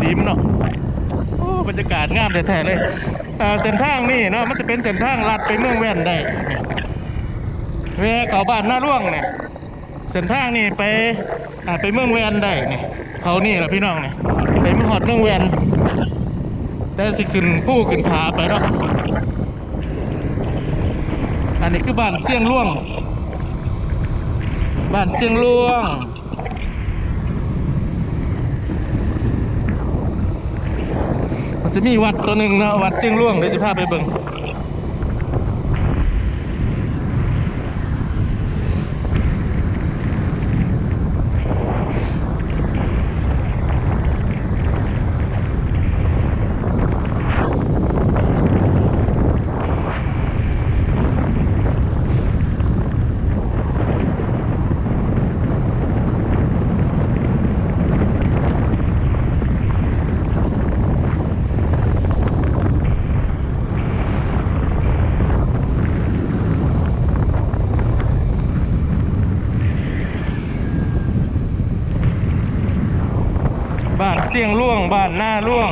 สีมเนาะโอ้บรรยากาศงามแท้ๆเลยเส้นทางนี่เนาะมันจะเป็นเส้นทางลัดไปเมืองแว่นได้นี่แวเขาบ้านหน้าร่วงเนี่ยเส้นทางนี่ไปไปเมืองแว่นได้เนี่ยเขานี่แหละพี่น้องเนี่ยไปมหอดเมืองแว่นแต่สิขึ้นผู้ขึ้นผาไปเนาะอันนี้คือบ้านเสี่ยงล่วง บ้านเสี่ยงล่วง มัน จะมีวัดตัวหนึ่งนะวัดเสียงล่วงเดี๋ยวจะพาไปเบิ่ง สียงล่วงบ้านหน้าล่วง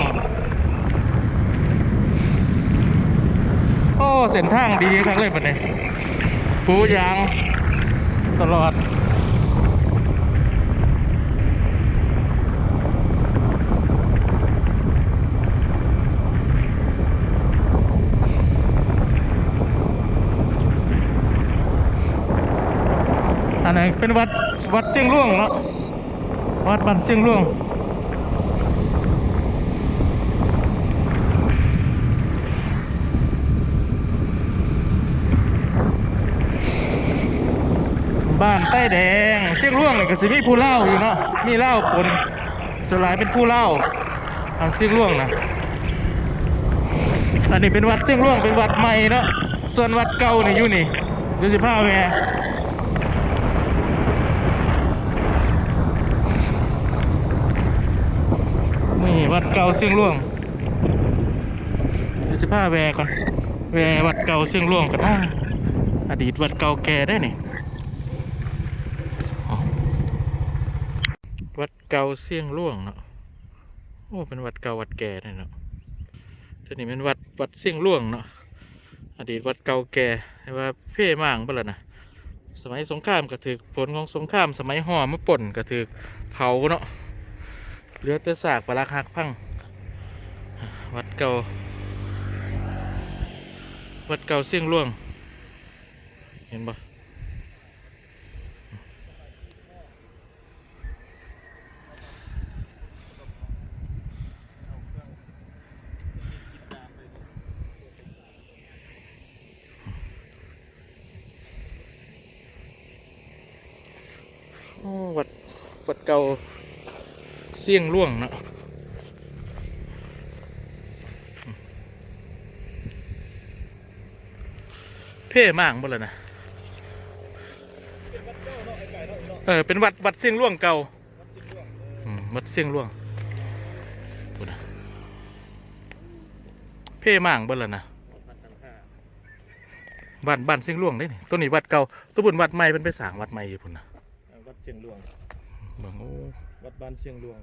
โอ้ เส้นทางดีครับเลยปะเนี่ยปูยางตลอดอันไหนเป็นวัดวัดเสียงล่วงเนาะวัดบ้านเสียงล่วง บ้านใต้แดง เสียงล่วงนี่ก็สิมีผู้เล่าอยู่เนาะมีเล่าปนสลายเป็นผู้เล่าทางเสียงล่วงนะอันนี้เป็นวัดเสียงล่วงเป็นวัดใหม่เนาะส่วนวัดเก่านี่อยู่นี่ดูสิผ้าแวร์นี่วัดเก่าเสียงล่วงดูสิผ้าแวก่อนแววัดเก่าเสียงล่วงกันนะอดีตวัดเก่าแก่ได้นี่ วัด เก่าเสี่ยงล่วงเนาะโอ้เป็นวัดเก่าวัดแก่เนี่ยเนาะทีนี้เป็นวัดวัดเสี่ยงล่วงเนาะอดีตวัดเก่าแก่แต่ว่าเพ่มางเปล่านะสมัยสงครามก็ถือผลของสงคราม สมัยห่อมาป่นก็ถือเผาเนาะเหลือแต่ซากปรักหักพังวัดเก่าวัดเก่าเสี่ยงล่วง เห็นปะ โอ้วัดวัดเก่าเสี่ยงล่วงเนาะเพ่มากหมดเลยนะเออเป็นวัดวัดเสี่ยงล่วงเก่าอืมวัดเสี่ยงล่วงพูดนะเพ่มากหมดเลยนะบ้านบ้านเสี่ยงล่วงได้นี่ตัวนี้วัดเก่าตัวบุญวัดใหม่เป็นไปสร้างวัดใหม่อยู่พุ่นนะวัดเชียงหลวงเบิ่งโอ้วัดบ้านเชียงหลวง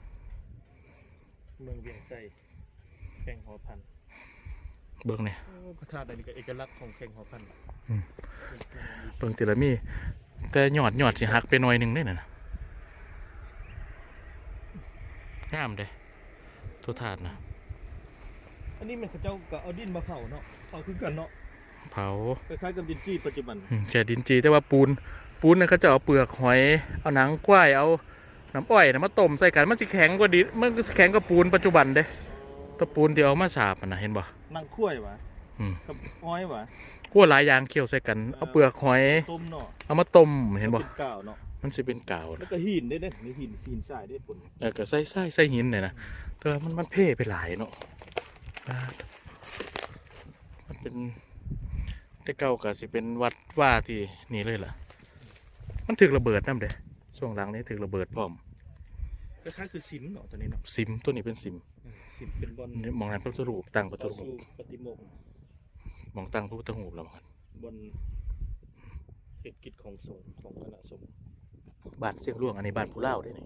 เมืองเวียงไส้แข่งหอพันธุ์เบิ่งเนี่ยพระธาตุอันนี้ก็เอกลักษณ์ของแข่งหอพันธุ์เบิ่งแต่ละมีแต่ยอดยอดสิหักไปหน่อยหนึงได้น่ะนะงามเด้ตัวถาดนะอันนี้มันเขาเจ้าก็เอาดินมาเผาเนาะเผาคือกันเนาะเผาคล้ายๆกับดินจี้ปัจจุบันอืมแค่ดินจีแต่ว่าปูนปูนเนี่ยเขาจะเอาเปลือกหอยเอาหนังควายเอา น้ำอ้อยนะมาต้มใส่กันมันสิแข็งกว่าดินมันสิแข็งกว่าปูนปัจจุบันเด้แตัวปูนที่เอามาสาบอะนะเห็นบ่นั่งคุ้ยวะอืมกับอ้อยวะขั้วหลายอย่างเคี่ยวใส่กันเอาเปลือกหอยต้มเนาะเอามาต้มเห็นบ่ป็กาวเนาะมันสิเป็นกาวแล้วนะก็หินได้เด้นี่หินหินทรายได้ผลแล้วก็ใส่ใส่ใส่หินเนี่ยนะแต่ว่ามันมันเพ่ไปหลายเนาะอ่ามันเป็นแต่เก่าก็สิเป็นวัดว่าที่นี่เลยล่ะ มันถึกระเบิดน้ำเด้ ช่วงหลังนี้ถึกระเบิดพร้อมคล้ายๆคือสิมเนาะตัวนี้เนาะซิมตัวนี้เป็นซิมอืมสิมเป็นบอลนี่มองนั้นพระพุทธรูปตั้งพระพุทธต่อรูสู้ปปฏิโมกข์มองตั้งพระพุทธรูปแล้วมันบนเหตุกิจของสงฆ์ของคณะสงฆ์บ้านเสียงหลวงอันนี้บ้านผู้เล่าวเด้นี่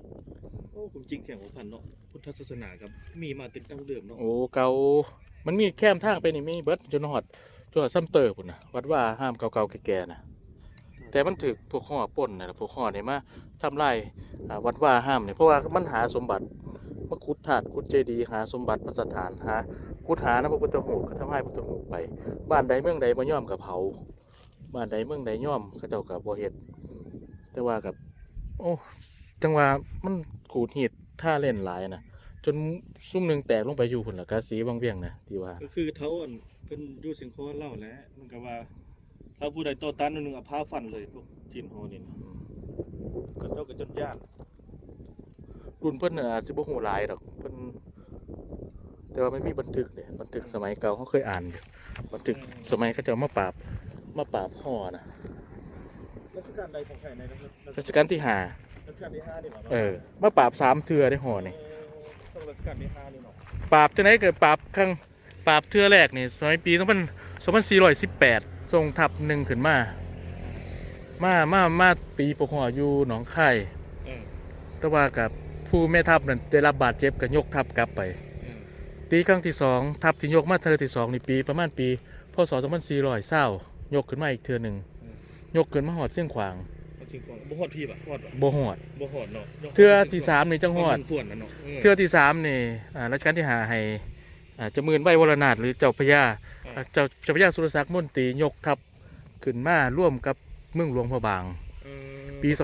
โอ้ผมจริงแข่งหัวพันเนาะพุทธศาสนาครับมีมาติดตั้งเดิมเนาะโอ้เก่ามันมีแคมทางไปนี่มีเบิดจนฮอดจนฮอดซ้ำเตอร์พุ่นน่ะวัดว่าห้ามเก่าๆแก่ๆน่ะ แต่มันถูกพวกข้อป่นน่ะพวกข้อนี่มาทำลายอ่วัดว่าห้ามเนี่ยเพราะว่ามันหาสมบัติมาขุดถาดขุดเจดีย์หาสมบัติประสถานหาขุดหานะพระพุทธรูก็ทำให้พระพุทธรูไป บ้านใดเมืองใดบ่ย่อมกับเผาบ้านใดเมืองใดย่อมเขาเจ้ากับบ่เฮ็ดแต่ว่ากับโอ้จังว่ามันขูดหีดท่าเล่นหลายนะจนซุ่มหนึ่งแตกลงไปอยู่พุ่นละกาสีบางเวียงนะที่ว่า ก็คือเท้าอันเป็นยูสิงโปร์เล่าแล้วมันก็ว่า ถ้าผู้ใดโตตันอันหนึงเอาผ้าฟันเลยพวกจีนโฮนี่นะก็เจ้าก็จนยากรุ่นเพิ่นน่ะอาจสิบ่ฮู้หลายดอกเพิ่นแต่ว่ามันมีบันทึกเนี่ยบันทึกสมัยเก่าเขาเคยอ่านอยู่บันทึกสมัยเขาเจ้ามาปราบมาปราบห่อนะรัชกาลใดของใครในรัชรัชกาลที่ห้ารัชกาลที่ห้านี่หรอเออมาปราบสามเทื่อได้ห่อนี่ต้องรัชกาลที่ห้านี่เนาะปราบจังไดเกิดปราบครั้งปราบเทื่อแรกนี่สมัยปี2418ส่ง ทัพหนึ่งขึ้นมา มามามาปีปกครองอยู่หนองคายเออแต่ว่ากับผู้แม่ทัพนั้นได้รับบาดเจ็บก็ยกทัพกลับไปเออตีครั้งที่สองทัพที่ยกมาเธอที่สองในปีประมาณปีพศ2400เศร้ายกขึ้นมาอีกเทือหนึ่งยกขึ้นมาหอดเสียงขวางเอาจริงของบ่ฮอดพี่ป่ะฮอดป่ะบ่หอดบ่ฮอดเนาะเทือที่สามนี่จังหอดพวนนั่นเนาะเทือที่สามนี่อ่ารัชกาลที่หาให้อ่าเจะมืนไว้วรนาถหรือเจ้าพระยาอ่า เจ้าเจ้าพระยาสุรศักดิ์มนตรียกทัพขึ้นมาร่วมกับเมืองหลวงพระบางเออปี 2000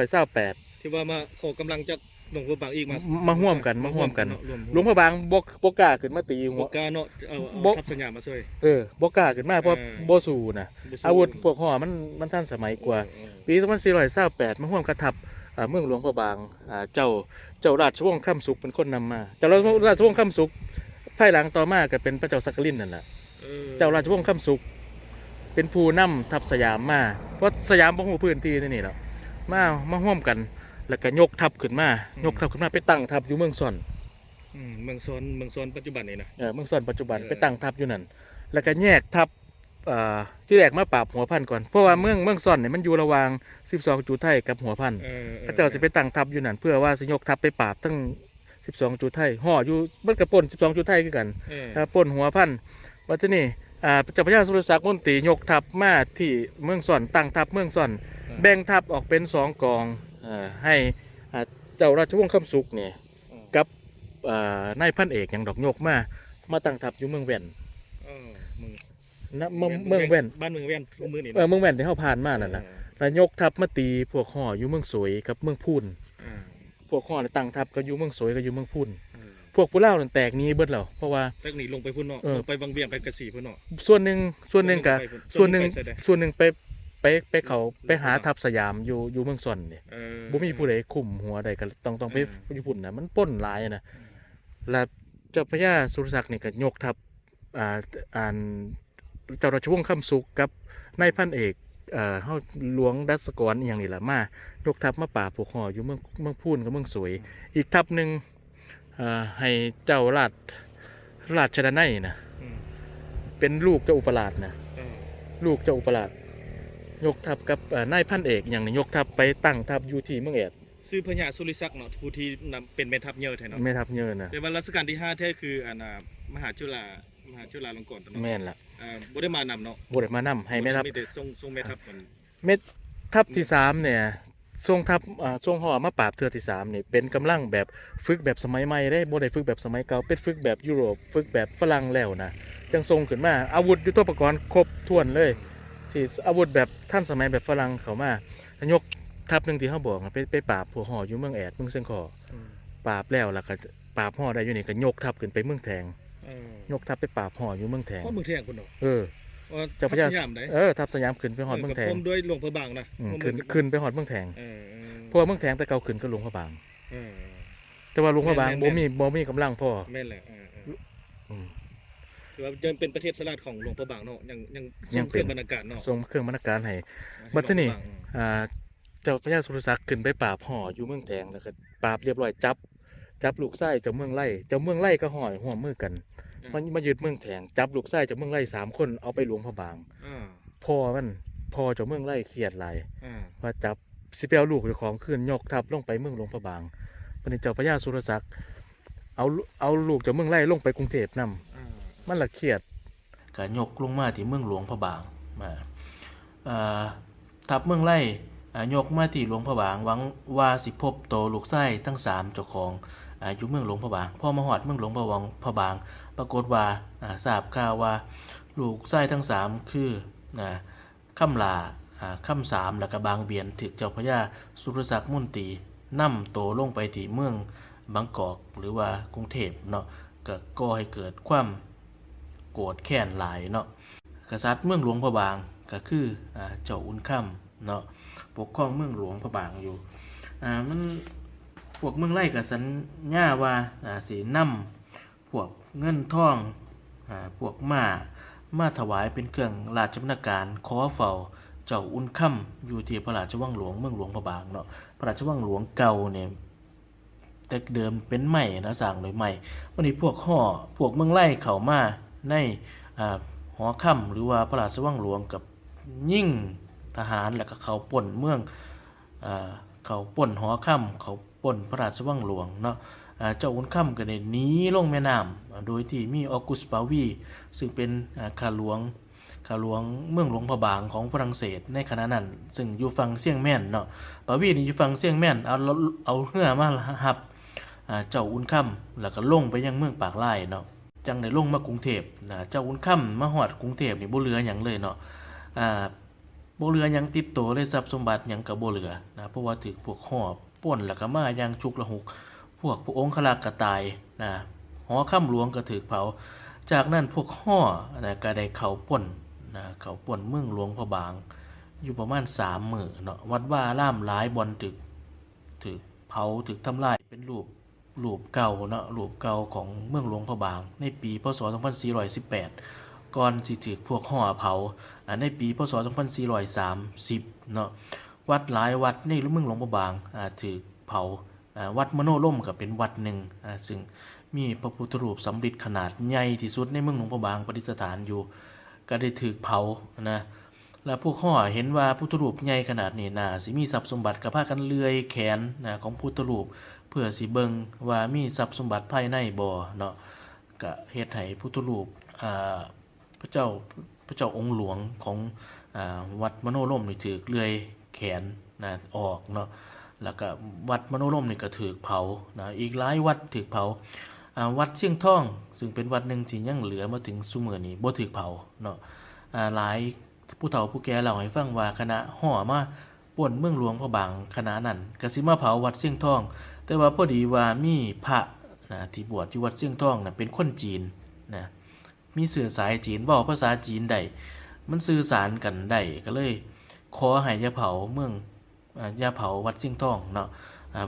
2428ที่ว่ามาขอกำลังจากหลวงพ่อบางอีกมามาร่วมกันมาร่วมกันเาะหลวงพระบางบกบกล้าขึ้นมาตีหับวกกาเนาะเอาเอาบ่ทัพสัญญามาช่วยเออบกล้าขึ้นมาเพราะเออบ่สู้นะบ่สู้อาวุธพวกห่อมันมันทันสมัยกว่าเออปี2428มาร่วมกระทับอ่าเมืองหลวงพระบางอ่าเจ้าเจ้าราชวงศ์ข้ามสุขเป็นคนนำมาเจ้าราชวงศ์ข้ามสุข ภายหลังต่อมาก็เป็นพระเจ้าสักกลินนั่นแหละออเจ้าราชวงศ์ข้ามสุข เป็นผู้นำทัพสยามมาเพราะสยามบ่ฮู้พื้นที่นี่นี่แหละมามาร่วมกัน แล้วก็ยกทัพขึ้นมายกทัพขึ้นมาไปตั้งทัพอยู่เมืองซ่อนอืมเมืองซอนเมืองซอนปัจจุบันนี่นะเออเมืองซ่อนปัจจุบันเออไปตั้งทัพอยู่นั่นแล้วก็แยกทัพอ่าที่แรกมาปราบหัวพันก่อน เพราะว่าเมืองเมืองซ่อนเนี่ยมันอยู่ระหว่าง 12จุดไทยกับหัวพันเออออพระเจ้าสิไปตั้งทัพอยู่นั่นเพื่อว่าสิยกทัพไปปราบทั้ง 12จุดไทยห่ออยู่มันกระปน12จุดไทยคือกันเออถ้าปนหัวพันวัฒนี่อ่าเจ้าพระยาสุรศักดิ์มนตรียกทัพมาที่เมืองซ่อนตั้งทัพเมืองซ่อน แบ่งทัพออกเป็นสองกองเอ่อให้อ่าเจ้าราชวงศ์คำสุกเนี่ยเออกับอ่านายพันเอกอย่างดอกโยกมามาตั้งทัพอยู่เมืองแว่นเออเมืองนะเมืองเมืองแว่นบ้านเมืองแว่นทุกมือนี่เออเมืองแว่นที่เขาผ่านมานั่นแหละแล้วยกทัพมาตีพวกห่ออยู่เมืองสวยกับเมืองพูนเออ พวกห่อน่ะตั้งทัพก็อยู่เมืองสวยก็อยู่เมืองพูนเออพวกผู้เล่านั่นแตกหนี้เบิดแล้วเพราะว่าแตกหนีลงไปพุ่นเนาะเออไปบางเวียงไปกระสีพุ่นเนาะส่วนหนึ่งส่วนหนึ่งกับไปพุ่ส่วนหนึ่งไปใดส่วนหนึ่งไปไปไปเขาไปหาทัพสยามอยู่อยู่เมืองซ่อนเนี่ยเออบ่มีผู้ใดคุมหัวใดก็ต้องต้องไปเออญี่ปุ่นนะมันปล้นหลายนะแล้วเจ้าพระยาสุรศักดิ์นี่ก็ยกทัพอ่าอ่านเจ้าราชวงศ์คำสุขกับนายพันเอก เอ่อเฮาหลวงดัสกรอหย่างนี้ล่ะมายกทัพมาป่าบพวกห่ออยู่เมืองเมืองพูนกับเมืองสวย อีกทัพหนึ่งอ่าให้เจ้าราชราชดนัยนะอืม เป็นลูกเจ้าอุปราชนะเออลูกเจ้าอุปราชยกทัพกับเอ่อนายพันเอกอย่างนี้ยกทัพไปตั้งทัพอยู่ที่เมืองแอดชื่อพญาสุริศักดิ์เนาะผู้ที่นำเป็นแม่ทัพเยอะแท้เนาะแม่ทัพเยอะนะแต่ว่ารัชกาลที่ห้าแท้คืออันน่ะมหาจุฬามหาจุฬาลงกรณ์เนาะแม่นละ อ่าบ่ได้มานำเนาะบไดมานำให้แม่ทัพ มีแต่ทรงทรงแม่ทัพมันเม็ดทัพที่สามเนี่ยทรงทัพอ่าทรงห่อมาปราบเทือที่สามนี่เป็นกำลังแบบฝึกแบบสมัยใหม่ได้บ่ได้ฝึกแบบสมัยเก่าเป็นฝึกแบบยุโรป ฝึกแบบฝรั่งแล้วนะจังทรงขึ้นมาอาวุธยุทโธปกรณ์ครบถ้วนเลยที่อาวุธแบบท่านสมัยแบบฝรั่งเขามายกทัพหนึ่งที่เขาบอกนะไปไปปราบพวกห่ออยู่เมืองแอดเมืองเชียงคอปราบแล้วแล้วก็ปราบห่อได้อยู่นี่ก็ยกทัพขึ้นไปเมืองแทงเออ ยกทัพไปปราบห่ออยู่เมืองแทงพ่อเมืองแทงพุ่นเนาะเออว่าเจ้าพระยาทัพสยามได้เออทัพสยามขึ้นไปหอดเมืองแทกับงพร้อมด้วยหลวงพระบางนะอืมพร้อมขึ้นขึ้นไปหอดเมืองแทงเออเออเพราะว่าเมืองแทงแต่เก่าขึ้นก็หลวงพระบางเออแต่ว่าหลวงพระบางแม่บ่นๆมีบ่มีกำลังพอแม่นแหละเออเอออืมถือว่ายังเป็นประเทศสลัดของหลวงพระบางเนาะยังยังยังเคเป็นรื่องบรรณาการเนาะทรงเครื่องบรรณาการให้ให้บัดทีนี้หลวงพระบางอ่าเจ้าพระยาสุรศักดิ์ขึ้นไปปราบห่ออยู่เมืองแทงแล้วก็ปราบเรียบร้อยจับจับลูกไส้เจ้าเมืองไล่เจ้าเมืองไล่ก็ห่อห่วมมือกัน มันมายึดเมืองแทงจับลูกไส้เจ้าเมืองไล่สามคนเอาไปหลวงพระบางอ่าพ่อมันพ่อเจ้าเมืองไล่เครียดหลายอ่าว่าจับสิไปเอาลูกเจ้าของขึ้นยกทัพลงไปเมืองหลวงพระบางพระเจ้าพระยาสุรศักดิ์เอาเอาลูกจากเมืองไร่ลงไปกรุงเทพนํมันละเครียดก็ยกลงมาที่เมืองหลวงพระบางมาอ่าทัพเมืองไร่อ่ายกมาที่หลวงพระบางหวังว่าสิพบโตลูกไส้ทั้งสามเจ้าของอาอยู่เมืองหลวงพระบางพอมาฮอดเมืองหลวงพระบางพระบาง ปรากฏว่าทราบข่าวว่าลูกไส้ทั้งสามคืออ่าคำลาอ่าคำสามแล้วก็บางเบียนถึกเจ้าพระยาสุรศักดิ์มุนตีนำโตลงไปที่เมืองบางกอกหรือว่ากรุงเทพเนาะก็ก่อให้เกิดความโกรธแค้นหลายเนาะกษัตริย์เมืองหลวงพระบางก็คืออเจ้าอุ่นค่ำเนาะปกครองเมืองหลวงพระบางอยู่อ่ามันพวกเมืองไร่กับสัญญาว่าอ่าสีนำพวก เงินทองอพวกม้ามาถวายเป็นเครื่องราชบรรณาการขอเฝ้าเจ้าอุ่นค่ำอยู่ที่พระราชวังหลวงเมืองหลวงพระบางเนาะพระราชวังหลวงเก่าเนี่ยแต่เดิมเป็นไม้นะสร้างโดยไม้วันนี้พวกห่อพวกเมืองไล่เข้ามาในอหอค่ำหรือว่าพระราชวังหลวงกับยิ่งทหารแล้วก็เขาป่นเมืองอเขาป่นหอค่ำเขาป่นพระราชวังหลวงเนาะ เจ้าอุนค่ำก็ได้หนีลงแม่น้ำโดยที่มีออกุสปาวี ซึ่งเป็นข้าหลวงข้าหลวงเมืองหลวงพระบางของฝรั่งเศสในขณะนั้น ซึ่งอยู่ฝั่งเซียงแม่นเนาะปาวีนี่อยู่ฝั่งเซียงแม่นเอาเอาเรือมาหับเจ้าอุนค่ำแล้วก็ลงไปยังเมืองปากไร่เนาะจังได้ลงมากรุงเทพนะเจ้าอุนค่ำมาฮอดกรุงเทพนี่บ่เหลือหยังเลยเนาะอ่าบ่เหลือยังติดตัวเลยทรัพย์สมบัติยังก็บ่เหลือนะเพราะว่าถูกพวกหอบป่นแล้วก็มาอย่างฉุกละหุก พวกพระองค์ขลากกระตายนะหอค่ำหลวงก็ถือเผา จากนั้นพวกห่อนะก็ได้เขาป่นนะเขาป่นเมืองหลวงพระบาง อยู่ประมาณสามมือเนาะวัดว่าล่ามหลายบอลถึกถึกเผาถึกทำลายเป็นรูปรูปเก่าเนาะรูปเก่าของเมืองหลวงพระบาง ในปีพศ 2418 ก่อนที่ถึกพวกห่อเผาอ่าในปีพศ 2430 เนาะวัดหลายวัดในเมืองหลวงพระบางถึกเผา วัดมโนล่มก็เป็นวัดหนึ่งซึ่งมีพระพุทธรูปสำริดขนาดใหญ่ที่สุดในเมืองหลวงพระบางประดิษฐานอยู่ ก็ได้ถูกเผานะและพวกข้อเห็นว่าพุทธรูปใหญ่ขนาดนี้น่าสิมีทรัพย์สมบัติกับพากันเลื่อยแขนนะของพุทธรูปเพื่อสิเบิงว่ามีทรัพย์สมบัติภายในบ่เนาะก็เฮ็ดให้พุทธรูปพระเจ้าพระเจ้าองค์หลวงของอวัดมโนล่มนี่ถูกเลื่อยแขนนะออกเนาะ แล้วก็วัดมโนรมนี่ก็ถือเผานะอีกหลายวัดถือเผาวัดเชียงท่อง ซึ่งเป็นวัดหนึ่งที่ยังเหลือมาถึงสุเมือนี้บ่ถือเผาเนาะหลายผู้เฒ่าผู้แก่เล่าให้ฟังว่าคณะห่อมาป่วนเมืองหลวงพระบางคณะนั้นกสิมาเผาวัดเชียงท่อง แต่ว่าพอดีว่ามีพระนะที่บวชที่วัดเชียงท่องนะเป็นคนจีนนะมีเสื้อสายจีนเว้าภาษาจีนได้มันสื่อสารกันได้ก็เลย ขอให้ยาเผาเมือง ยาเผาวัดซิ่งทองเนาะ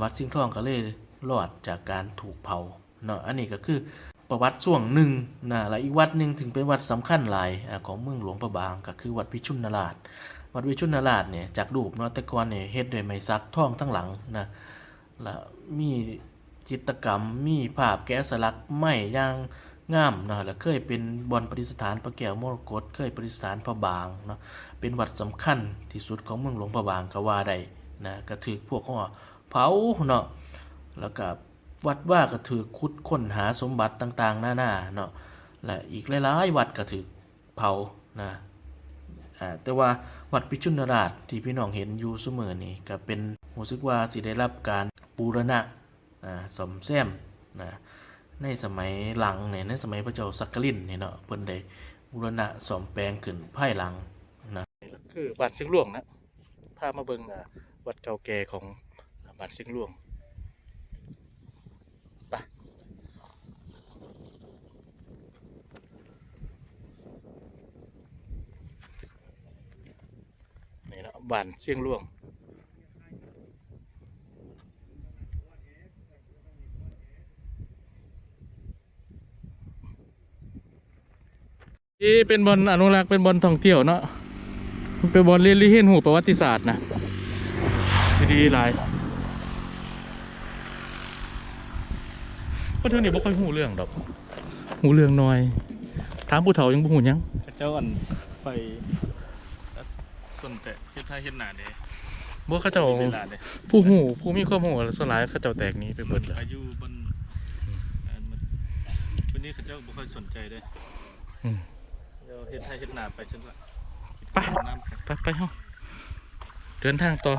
วัดซิ่งทองก็เลยรอดจากการถูกเผาเนาะอันนี้ก็คือประวัติช่วงหนึ่งนะแล้วอีกวัดหนึ่งถึงเป็นวัดสำคัญหลายของเมืองหลวงพระบางก็คือวัดวิชุนนราช วัดวิชุนนราชเนี่ยจากรูปเนาะแต่ก่อนเนี่ยเฮ็ดด้วยไม้สักท่องทั้งหลังนะแล้วมีจิตรกรรมมีภาพแกะสลักไม้ย่าง งามเนาะแล้วเคยเป็นบอนประดิษฐานพระแก้วมรกตเคยประดิษฐานพระบางเนาะเป็นวัดสำคัญที่สุดของเมืองหลวงพระบางก็ว่าได้นะก็ถือพวกเขาว่าเผาเนาะแล้วก็วัดว่าก็ถือคุดค้นหาสมบัติต่างๆหน้าๆเนาะและอีกหลายๆวัดก็ถือเผานะแต่ว่าวัดพิชุนราชที่พี่น้องเห็นอยู่เสมอนี่ก็เป็นรู้สึกว่าสิได้รับการบูรณะอ่าสมแซมนะ ในสมัยหลังเนี่ยในสมัยพระเจ้าสักกลินเนี่ยเนาะเพิ่นได้บูรณะสมแปลงขึ้นภายหลังนะคือบ้านเชียงหลวงนะพามาเบิ่งวัดเก่าแก่ของบ้านเชียงหลวงไปนี่นะบ้านเชียงหลวง นี่เป็นบอลอนุรักษ์เป็นบอลท่องเที่ยวเนาะมันเป็นบอลเรียนรีเห็นหูประวัติศาสตร์นะสิดีหลายก็เท่านี้บ่ค่อยหูเรื่องดอกหูเรื่องน้อยถามผู้เฒ่ายังบ่หูหยังเจ้าอันไปส่วนแต่เฮ็ดท่าเฮ็ดหน้าเด้บ่เขาเจ้าเวลาเลยผู้หูผู้มีความหูสวนหลายเขาเจ้าแตกหนี้ไปเบิดแล้วอายุบนอันมันวันนี้เขาเจ้าบ่ค่อยสนใจเด้อืมเดี๋ยวเฮ็ดให้เฮ็ดนาไปซั่นละไป น้ำ ไปไปเฮาเดินทางต่อ